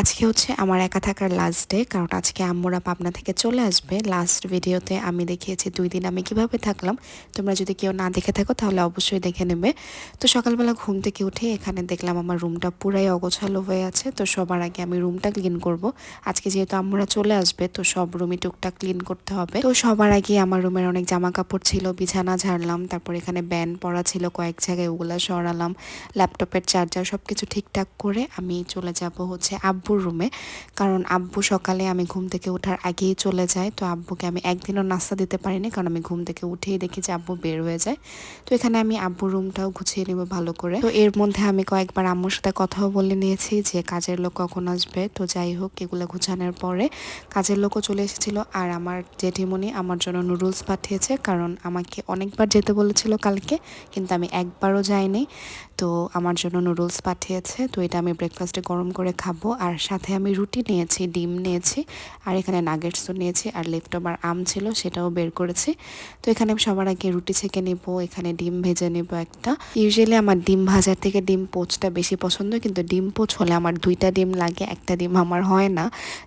আজকে হচ্ছে আমার একা থাকার লাস্ট ডে কারণ আজকে আম্মুরা পাবনা থেকে চলে আসবে। লাস্ট ভিডিওতে আমি দেখিয়েছি দুই দিন আমি কীভাবে থাকলাম। তোমরা যদি কেউ না দেখে থাকো, তাহলে অবশ্যই দেখে নেবে। তো সকালবেলা ঘুম থেকে উঠে এখানে দেখলাম আমার রুমটা পুরাই অগোছালো হয়ে আছে। তো সবার আগে আমি রুমটা ক্লিন করব। আজকে যেহেতু আম্মুরা চলে আসবে, তো সব রুমই টুকটাক ক্লিন করতে হবে। তো সবার আগে আমার রুমের অনেক জামা কাপড় ছিল, বিছানা ঝাড়লাম, তারপর এখানে ব্যান পড়া ছিল, কয়েক জায়গায় ওগুলো সরালাম ল্যাপটপের চার্জার সব কিছু ঠিকঠাক করে আমি চলে যাব হচ্ছে আব্বুর রুমে। কারণ আব্বু সকালে আমি ঘুম থেকে ওঠার আগেই চলে যায়। তো আব্বুকে আমি একদিনও নাস্তা দিতে পারিনি। কারণ আমি ঘুম থেকে উঠেই দেখি যে আব্বু বের হয়ে যায়। তো এখানে আমি আব্বুর রুমটাও গুছিয়ে নেব ভালো করে। তো এর মধ্যে আমি কয়েকবার আম্মুর সাথে কথাও বলে নিয়েছি যে, কাজের লোক কখন আসবে? তো যাই হোক, এগুলো গুছানোর পরে কাজের লোকও চলে এসেছিল। আর আমার জেঠিমণি আমার জন্য নুডলস পাঠিয়েছে। কারণ আমাকে অনেকবার যেতে বলেছিল কালকে, কিন্তু আমি একবারও যাইনি। তো আমার জন্য নুডলস পাঠিয়েছে। তো এটা আমি ব্রেকফাস্টে গরম করে খাব। আর সাথে আমি রুটি নিয়েছি, ডিম নিয়েছি, আর এখানে নাগেটসও নিয়েছি, আর লেফট ওভার আম ছিল সেটাও বের করেছি। তো এখানে আমি সবার আগে রুটি ছেঁকে নেব, এখানে ডিম ভেজে নেব একটা। ইউজুয়ালি আমার ডিম ভাজার থেকে ডিম পোচটা বেশি পছন্দ, কিন্তু ডিম পোচ হলে আমার দুইটা ডিম লাগে, একটা ডিম আমার হয় না।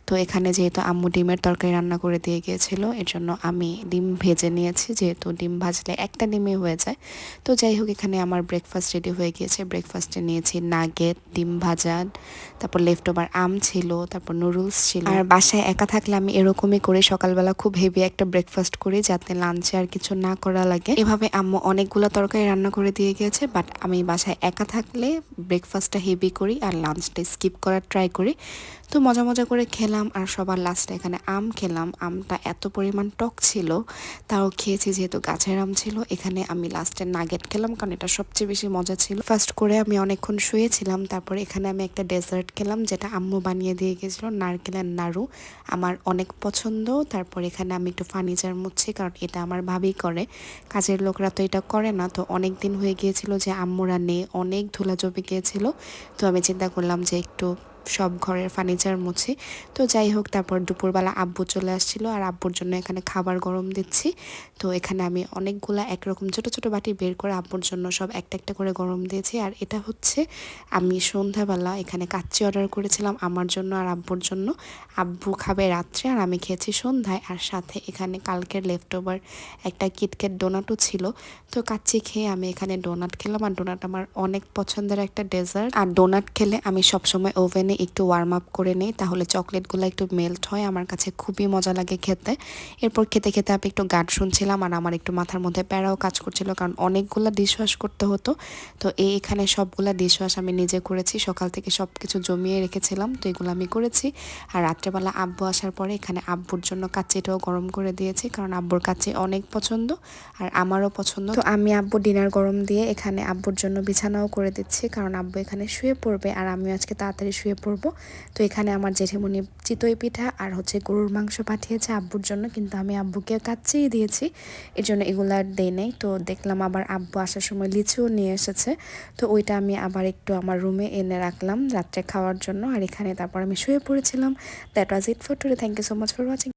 তো এখানে যেহেতু আম্মু ডিমের তরকারি রান্না করে দিয়ে গিয়েছিল এর জন্য আমি ডিম ভেজে নিয়েছি, যেহেতু ডিম ভাজলে একটা ডিমে হয়ে যায়। তো যাই হোক, এখানে আমার ব্রেকফাস্ট রেডি হয়ে গিয়েছে। ব্রেকফাস্টে নিয়েছি নাগেট ডিম ভাজা, তারপর লেফট ওভার আম ছিল, তারপর নুডলস ছিল। আর বাসায় একা থাকলে আমি এরকমই করে সকালবেলা খুব হেভি একটা ব্রেকফাস্ট করি যাতে লাঞ্চে আর কিছু না করা লাগে। এভাবে আম্মু অনেকগুলো তরকারি রান্না করে দিয়ে গিয়েছে বাট আমি বাসায় একা থাকলে ব্রেকফাস্টটা হেভি করি আর লাঞ্চটা স্কিপ করার ট্রাই করি। তো মজা মজা করে খেলাম আর সবার লাস্টে এখানে আম খেলাম। আমটা এত পরিমাণ টক ছিল, তাও খেয়েছি যেহেতু গাছের আম ছিল। এখানে আমি লাস্টে নাগেট খেলাম কারণ এটা সবচেয়ে বেশি মজা ছিল। ফার্স্ট করে আমি অনেকক্ষণ শুয়েছিলাম, তারপর এখানে আমি একটা ডেজার্ট খেলাম, যেটা আম্মু বানিয়ে দিয়ে গেছিল নারকেলের নাড়ু। আমার অনেক পছন্দ, তারপর এখানে আমি একটু ফার্নিচার মুচ্ছি কারণ এটা আমার ভাবি করে। কাজের লোকরা তো এটা করে না, তো অনেক দিন হয়ে গিয়েছিল যে আম্মুরা নেই, অনেক ধুলা জমে গিয়েছিল। তো আমি চিন্তা করলাম যে একটু সব ঘরের ফার্নিচার মুছি। তো যাই হোক, তারপর দুপুরবেলা আব্বু চলে আসছিল আর আব্বুর জন্য এখানে খাবার গরম দিচ্ছি। তো এখানে আমি অনেকগুলা একরকম ছোট ছোট বাটি বের করে আব্বুর জন্য সব একটা একটা করে গরম দিয়েছি। আর এটা হচ্ছে, আমি সন্ধ্যাবেলা এখানে কাচ্চি অর্ডার করেছিলাম আমার জন্য আর আব্বুর জন্য। আব্বু খাবে রাত্রে আর আমি খেয়েছি সন্ধ্যায়। আর সাথে এখানে কালকের লেফট ওভার একটা কিটকেট ডোনাটও ছিল। তো কাচ্চি খেয়ে আমি এখানে ডোনাট খেলাম। আর ডোনাট আমার অনেক পছন্দের একটা ডেজার্ট আর ডোনাট খেলে আমি সবসময় ওভেনে একটু ওয়ার্ম আপ করে নিই, তাহলে চকলেটগুলো একটু মেল্ট হয়, আমার কাছে খুবই মজা লাগে খেতে। এরপর খেতে খেতে আমি একটু গান শুনছিলাম আর আমার একটু মাথার মধ্যে প্যারাও কাজ করছিল, কারণ অনেকগুলো ডিশওয়াশ করতে হতো। তো এই এখানে সবগুলো ডিশওয়াশ আমি নিজে করেছি, সকাল থেকে সব কিছু জমিয়ে রেখেছিলাম, তো এগুলো আমি করেছি। আর রাত্রেবেলা আব্বু আসার পরে এখানে আব্বুর জন্য কাচ্চিটাও গরম করে দিয়েছি, কারণ আব্বুর কাচ্চি অনেক পছন্দ আর আমারও পছন্দ। তো আমি আব্বু ডিনার গরম দিয়ে এখানে আব্বুর জন্য বিছানাও করে দিচ্ছি, কারণ আব্বু এখানে শুয়ে পড়বে আর আমি আজকে তাড়াতাড়ি শুয়ে করব তো এখানে আমার জেঠেমণি চিতই পিঠা আর হচ্ছে গরুর মাংস পাঠিয়েছে আব্বুর জন্য, কিন্তু আমি আব্বুকে কাচ্চেই দিয়েছি। এর জন্য এগুলো আর দেই নেই। তো দেখলাম আবার আব্বু আসার সময় লিচুও নিয়ে এসেছে। তো ওইটা আমি আবার একটু আমার রুমে এনে রাখলাম রাত্রে খাওয়ার জন্য। আর এখানে তারপর আমি শুয়ে পড়েছিলাম। That was it for today thank you so much for watching